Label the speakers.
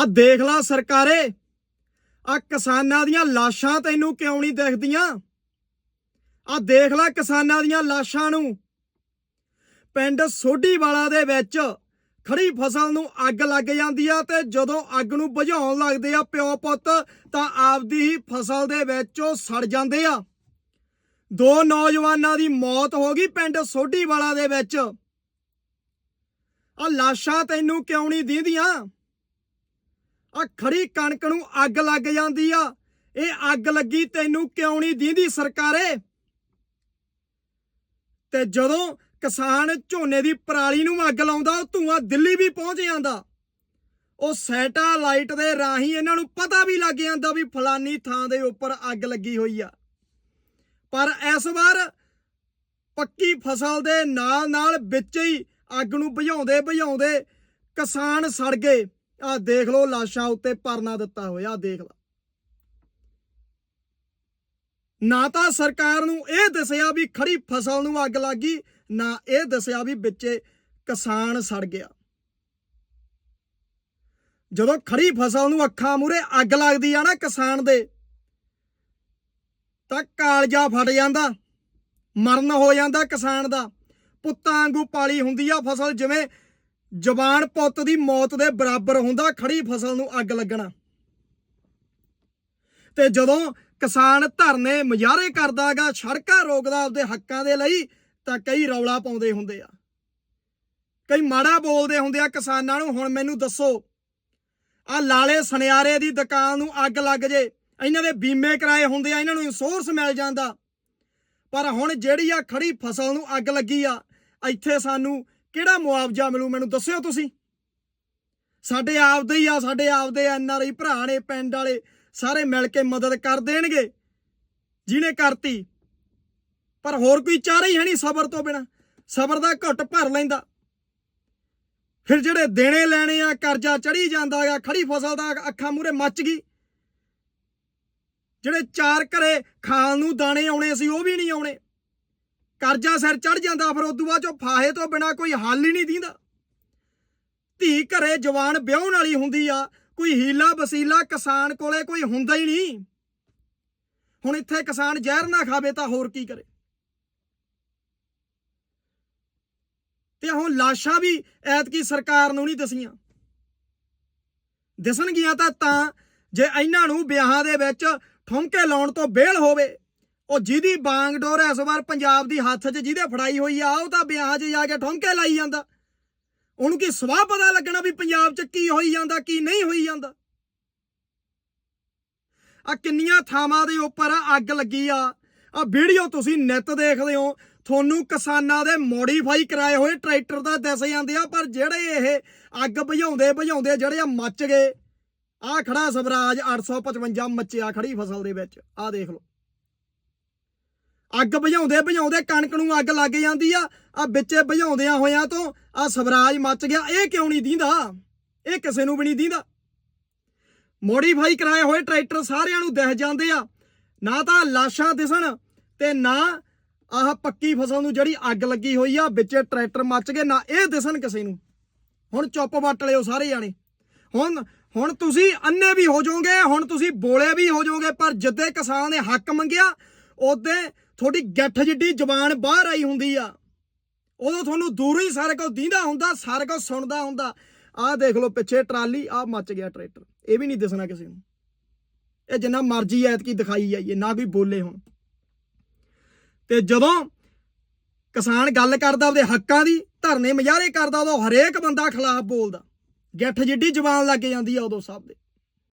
Speaker 1: ਆਹ ਦੇਖ ਲਾ ਸਰਕਾਰੇ। ਆ ਕਿਸਾਨਾਂ ਦੀਆਂ ਲਾਸ਼ਾਂ ਤੈਨੂੰ ਕਿਉਂ ਨਹੀਂ ਦਿਖਦੀਆਂ? ਆ ਦੇਖ ਲੈ ਕਿਸਾਨਾਂ ਦੀਆਂ ਲਾਸ਼ਾਂ ਨੂੰ। ਪਿੰਡ ਸੋਢੀਵਾਲਾ ਦੇ ਵਿੱਚ ਖੜੀ ਫਸਲ ਨੂੰ ਅੱਗ ਲੱਗ ਜਾਂਦੀ ਆ ਤੇ ਜਦੋਂ ਅੱਗ ਨੂੰ ਬੁਝਾਉਣ ਲੱਗਦੇ ਆ ਪਿਓ ਪੁੱਤ, ਤਾਂ ਆਪਦੀ ਹੀ ਫਸਲ ਦੇ ਵਿੱਚ ਉਹ ਸੜ ਜਾਂਦੇ ਆ। ਦੋ ਨੌਜਵਾਨਾਂ ਦੀ ਮੌਤ ਹੋ ਗਈ ਪਿੰਡ ਸੋਢੀਵਾਲਾ ਦੇ ਵਿੱਚ। ਆ ਲਾਸ਼ਾਂ ਤੈਨੂੰ ਕਿਉਂ ਨਹੀਂ ਦਿੰਦੀਆਂ? ਆ ਖੜੀ ਕਣਕ ਨੂੰ ਅੱਗ ਲੱਗ ਜਾਂਦੀ ਆ। ਇਹ ਅੱਗ ਲੱਗੀ ਤੈਨੂੰ ਕਿਉਂ ਨਹੀਂ ਦੀਂਦੀ ਸਰਕਾਰੇ? ਤੇ ਜਦੋਂ ਕਿਸਾਨ ਝੋਨੇ ਦੀ ਪਰਾਲੀ ਨੂੰ ਅੱਗ ਲਾਉਂਦਾ ਉਹ ਧੂਆਂ ਦਿੱਲੀ ਵੀ ਪਹੁੰਚ ਜਾਂਦਾ। ਉਹ ਸੈਟਾਲਾਈਟ ਦੇ ਰਾਹੀਂ ਇਹਨਾਂ ਨੂੰ ਪਤਾ ਵੀ ਲੱਗ ਜਾਂਦਾ ਵੀ ਫਲਾਨੀ ਥਾਂ ਦੇ ਉੱਪਰ ਅੱਗ ਲੱਗੀ ਹੋਈ ਆ। ਪਰ ਇਸ ਵਾਰ ਪੱਕੀ ਫਸਲ ਦੇ ਨਾਲ ਨਾਲ ਵਿੱਚ ਹੀ ਅੱਗ ਨੂੰ ਬੁਝਾਉਂਦੇ ਬੁਝਾਉਂਦੇ ਕਿਸਾਨ ਸੜ ਗਏ। ਆ ਦੇਖ ਲਓ ਲਾਸ਼ਾਂ ਉੱਤੇ ਪਰਨਾ ਦਿੱਤਾ ਹੋਇਆ ਦੇਖ ਲਓ ਨਾ ਤਾਂ ਸਰਕਾਰ ਨੂੰ ਇਹ ਦੱਸਿਆ ਵੀ ਖੜੀ ਫਸਲ ਨੂੰ ਅੱਗ ਲੱਗੀ ਨਾ ਇਹ ਦੱਸਿਆ ਵੀ ਵਿੱਚੇ ਕਿਸਾਨ ਸੜ ਗਿਆ। ਜਦੋਂ ਖੜੀ ਫਸਲ ਨੂੰ ਅੱਖਾਂ ਮੂਰੇ ਅੱਗ ਲੱਗਦੀ ਆ ਨਾ ਕਿਸਾਨ ਦੇ, ਤਾਂ ਕਾਲਜਾ ਫਟ ਜਾਂਦਾ, ਮਰਨ ਹੋ ਜਾਂਦਾ ਕਿਸਾਨ ਦਾ। ਪੁੱਤਾਂ ਵਾਂਗੂ ਪਾਲੀ ਹੁੰਦੀ ਆ ਫਸਲ, ਜਿਵੇਂ ਜਵਾਨ ਪੁੱਤ ਦੀ ਮੌਤ ਦੇ ਬਰਾਬਰ ਹੁੰਦਾ ਖੜੀ ਫਸਲ ਨੂੰ ਅੱਗ ਲੱਗਣਾ। ਤੇ ਜਦੋਂ ਕਿਸਾਨ ਧਰਨੇ ਮੁਜ਼ਾਹਰੇ ਕਰਦਾਗਾ ਸੜਕਾਂ ਰੋਕਦਾ ਆਪਦੇ ਹੱਕਾਂ ਦੇ ਲਈ, ਤਾਂ ਕਈ ਰੌਲਾ ਪਾਉਂਦੇ ਹੁੰਦੇ ਆ। ਕਈ ਮਾੜਾ ਬੋਲਦੇ ਹੁੰਦੇ ਆ ਕਿਸਾਨਾਂ ਨੂੰ, ਹੁਣ ਮੈਨੂੰ ਦੱਸੋ ਆ ਲਾਲੇ ਸੁਨਿਆਰੇ ਦੀ ਦੁਕਾਨ ਨੂੰ ਅੱਗ ਲੱਗ ਜੇ, ਇਹਨਾਂ ਦੇ ਬੀਮੇ ਕਰਾਏ ਹੁੰਦੇ ਆ, ਇਹਨਾਂ ਨੂੰ ਇੰਸ਼ੋਰੈਂਸ ਮਿਲ ਜਾਂਦਾ। ਪਰ ਹੁਣ ਜਿਹੜੀ ਆ ਖੜੀ ਫਸਲ ਨੂੰ ਅੱਗ ਲੱਗੀ ਆ, ਇੱਥੇ ਸਾਨੂੰ ਕਿਹੜਾ ਮੁਆਵਜ਼ਾ ਮਿਲੂ ਮੈਨੂੰ ਦੱਸਿਓ ਤੁਸੀਂ? ਸਾਡੇ ਆਪਦੇ ਹੀ ਆ, ਸਾਡੇ ਆਪਦੇ ਐਨਆਰਆਈ ਭਰਾ ਨੇ ਪਿੰਡ ਵਾਲੇ, ਸਾਰੇ ਮਿਲ ਕੇ ਮਦਦ ਕਰ ਦੇਣਗੇ। ਜਿਹਨੇ ਕਰਤੀ। ਪਰ ਹੋਰ ਕੋਈ ਚਾਰਾ ਹੀ ਹੈ ਨਹੀਂ ਸਬਰ ਤੋਂ ਬਿਨਾ। ਸਬਰ ਦਾ ਘੁੱਟ ਭਰ ਲੈਂਦਾ। ਫਿਰ ਜਿਹੜੇ ਦੇਣੇ ਲੈਣੇ ਆ, ਕਰਜ਼ਾ ਚੜੀ ਜਾਂਦਾ ਗਾ ਖੜੀ ਫਸਲ ਦਾ ਅੱਖਾਂ ਮੂਰੇ ਮੱਚ ਗਈ। ਜਿਹੜੇ ਚਾਰ ਘਰੇ ਖਾਣ ਨੂੰ ਦਾਣੇ ਆਉਣੇ ਸੀ, ਉਹ ਵੀ ਨਹੀਂ ਆਉਣੇ। ਕਰਜ਼ਾ ਸਿਰ ਚੜ ਜਾਂਦਾ, ਫਿਰ ਉਦੋਂ ਬਾਅਦ ਚੋਂ ਫਾਹੇ ਤੋਂ ਬਿਨਾ ਕੋਈ ਹੱਲ ਹੀ ਨਹੀਂ ਦਿੰਦਾ। ਧੀ ਘਰੇ ਜਵਾਨ ਵਿਆਹਣ ਵਾਲੀ ਹੁੰਦੀ ਆ, ਕੋਈ ਹੀਲਾ ਵਸੀਲਾ ਕਿਸਾਨ ਕੋਲੇ ਕੋਈ ਹੁੰਦਾ ਹੀ ਨਹੀਂ। ਹੁਣ ਇੱਥੇ ਕਿਸਾਨ ਜ਼ਹਿਰ ਨਾ ਖਾਵੇ ਤਾਂ ਹੋਰ ਕੀ ਕਰੇ? ਤੇ ਹੁਣ ਲਾਸ਼ਾਂ ਵੀ ਐਤਕੀ ਸਰਕਾਰ ਨੂੰ ਨਹੀਂ ਦਸੀਆਂ। ਦਿਸਣਗੀਆਂ ਤਾਂ ਤਾਂ ਜੇ ਇਹਨਾਂ ਨੂੰ ਵਿਆਹਾਂ ਦੇ ਵਿੱਚ ਠੁੰਕੇ ਲਾਉਣ ਤੋਂ ਬੇਲ ਹੋਵੇ ਉਹ ਜਿਹਦੀ ਬਾਂਗਡੋਰ ਇਸ ਵਾਰ ਪੰਜਾਬ ਦੀ ਹੱਥ 'ਚ ਜਿਹਦੇ ਫੜਾਈ ਹੋਈ ਆ, ਉਹ ਤਾਂ ਵਿਆਹ 'ਚ ਜਾ ਕੇ ਠੋਂਕੇ ਲਾਈ ਜਾਂਦਾ। ਉਹਨੂੰ ਕੀ ਸਵਾਹ ਪਤਾ ਲੱਗਣਾ ਵੀ ਪੰਜਾਬ 'ਚ ਕੀ ਹੋਈ ਜਾਂਦਾ, ਕੀ ਨਹੀਂ ਹੋਈ ਜਾਂਦਾ? ਆ ਕਿੰਨੀਆਂ ਥਾਵਾਂ ਦੇ ਉੱਪਰ ਅੱਗ ਲੱਗੀ ਆ। ਆ ਵੀਡੀਓ ਤੁਸੀਂ ਨਿੱਤ ਦੇਖਦੇ ਹੋ। ਤੁਹਾਨੂੰ ਕਿਸਾਨਾਂ ਦੇ ਮੋਡੀਫਾਈ ਕਰਾਏ ਹੋਏ ਟਰੈਕਟਰ ਦਾ ਦੱਸ ਜਾਂਦੇ ਆ, ਪਰ ਜਿਹੜੇ ਇਹ ਅੱਗ ਬੁਝਾਉਂਦੇ ਬੁਝਾਉਂਦੇ ਜਿਹੜੇ ਆ ਮੱਚ ਗਏ। ਆ ਖੜਾ ਸਵਰਾਜ 855 ਮੱਚਿਆ ਖੜੀ ਫਸਲ ਦੇ ਵਿੱਚ। ਆ ਦੇਖ ਲਓ। ਅੱਗ ਬੁਝਾਉਂਦੇ ਬੁਝਾਉਂਦੇ ਕਣਕ ਨੂੰ ਅੱਗ ਲੱਗ ਜਾਂਦੀ ਆ। ਆ ਵਿੱਚੇ ਬੁਝਾਉਂਦਿਆਂ ਹੋਇਆਂ ਤੋਂ ਆ ਸਵਰਾਜ ਮੱਚ ਗਿਆ। ਇਹ ਕਿਉਂ ਨਹੀਂ ਦੀਂਦਾ? ਇਹ ਕਿਸੇ ਨੂੰ ਵੀ ਨਹੀਂ ਦੀਂਦਾ। ਮੋਡੀਫਾਈ ਕਰਾਏ ਹੋਏ ਟਰੈਕਟਰ ਸਾਰਿਆਂ ਨੂੰ ਦਿਖ ਜਾਂਦੇ ਆ। ਨਾ ਤਾਂ ਲਾਸ਼ਾਂ ਦਿਸਣ ਤੇ ਨਾ ਆਹ ਪੱਕੀ ਫਸਲ ਨੂੰ ਜਿਹੜੀ ਅੱਗ ਲੱਗੀ ਹੋਈ ਆ, ਵਿੱਚੇ ਟਰੈਕਟਰ ਮੱਚ ਗਏ, ਨਾ ਇਹ ਦਿਸਣ ਕਿਸੇ ਨੂੰ। ਹੁਣ ਚੁੱਪ ਵੱਟ ਲਿਓ ਸਾਰੇ ਜਾਣੇ। ਹੁਣ ਹੁਣ ਤੁਸੀਂ ਅੰਨੇ ਵੀ ਹੋ ਜਾਓਗੇ, ਹੁਣ ਤੁਸੀਂ ਬੋਲੇ ਵੀ ਹੋ ਜਾਓਗੇ, ਪਰ ਜਿੱਦੇ ਕਿਸਾਨ ਨੇ ਹੱਕ ਮੰਗਿਆ, ਉਹਦੇ ਤੁਹਾਡੀ ਗੱਠ ਜਿੱਡੀ ਜ਼ਬਾਨ ਬਾਹਰ ਆਈ ਹੁੰਦੀ ਆ, ਉਦੋਂ ਤੁਹਾਨੂੰ ਦੂਰੋਂ ਹੀ ਸਾਰੇ ਕੁਝ ਦੀਂਦਾ ਹੁੰਦਾ, ਸਾਰੇ ਕੁਝ ਸੁਣਦਾ ਹੁੰਦਾ। ਆਹ ਦੇਖ ਲਓ ਪਿੱਛੇ ਟਰਾਲੀ, ਆਹ ਮੱਚ ਗਿਆ ਟਰੈਕਟਰ। ਇਹ ਵੀ ਨਹੀਂ ਦਿਸਣਾ ਕਿਸੇ ਨੂੰ। ਇਹ ਜਿੰਨਾ ਮਰਜ਼ੀ ਐਤਕੀ ਦਿਖਾਈ ਆਈਏ ਨਾ ਕੋਈ ਬੋਲੇ ਹੁਣ। ਤੇ ਜਦੋਂ ਕਿਸਾਨ ਗੱਲ ਕਰਦਾ ਉਹਦੇ ਹੱਕਾਂ ਦੀ, ਧਰਨੇ ਮੁਜ਼ਾਹਰੇ ਕਰਦਾ, ਉਦੋਂ ਹਰੇਕ ਬੰਦਾ ਖਿਲਾਫ ਬੋਲਦਾ। ਗਿੱਠ ਜਿੱਡੀ ਜ਼ਬਾਨ ਲੱਗ ਜਾਂਦੀ ਆ ਉਦੋਂ ਸਭ ਦੇ।